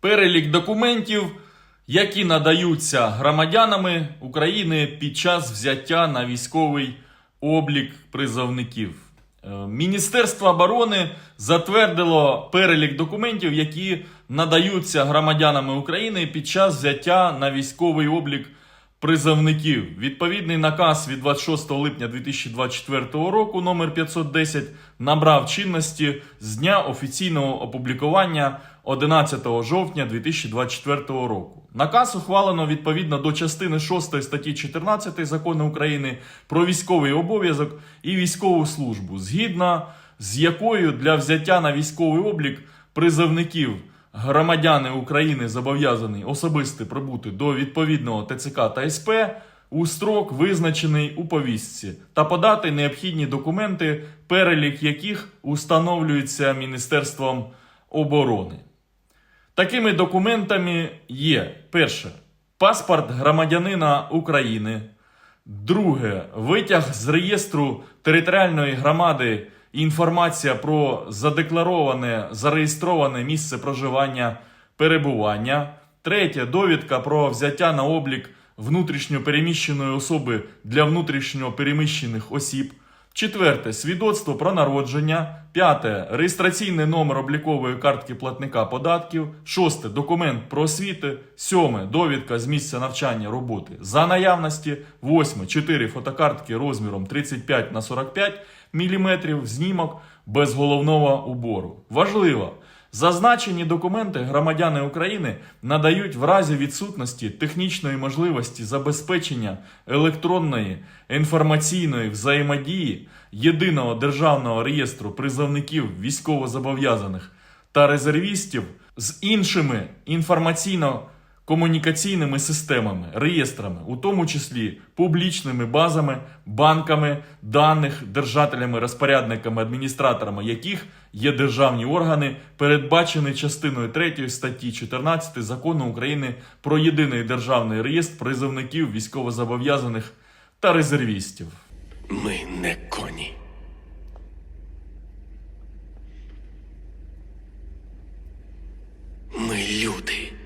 Перелік документів, які надаються громадянами України під час взяття на військовий облік призовників. Е, Міністерство оборони затвердило перелік документів, які надаються громадянами України під час взяття на військовий облік призовників. Відповідний наказ від 26 липня 2024 року номер 510 набрав чинності з дня офіційного опублікування 11 жовтня 2024 року. Наказ ухвалено відповідно до частини 6 статті 14 закону України про військовий обов'язок і військову службу, згідно з якою для взяття на військовий облік призовників громадяни України зобов'язані особисто прибути до відповідного ТЦК та СП у строк, визначений у повістці, та подати необхідні документи, перелік яких установлюється Міністерством оборони. Такими документами є перше паспорт громадянина України, друге витяг з реєстру територіальної громади інформація про задеклароване зареєстроване місце проживання перебування, третє довідка про взяття на облік внутрішньо переміщеної особи для внутрішньо переміщених осіб. Четверте свідоцтво про народження. П'яте реєстраційний номер облікової картки платника податків. Шосте документ про освіти. Сьоме довідка з місця навчання роботи за наявності. Восьме чотири фотокартки розміром 35 на 45 мм знімок без головного убору. Важливо! Зазначені документи громадяни України надають в разі відсутності технічної можливості забезпечення електронної інформаційної взаємодії єдиного державного реєстру призовників військовозобов'язаних та резервістів з іншими комунікаційними системами, реєстрами, у тому числі публічними базами, банками даних, держателями, розпорядниками, адміністраторами яких є державні органи, передбачені частиною 3 статті 14 закону України про єдиний державний реєстр призовників військовозобов'язаних та резервістів. Ми не коні. Ми люди.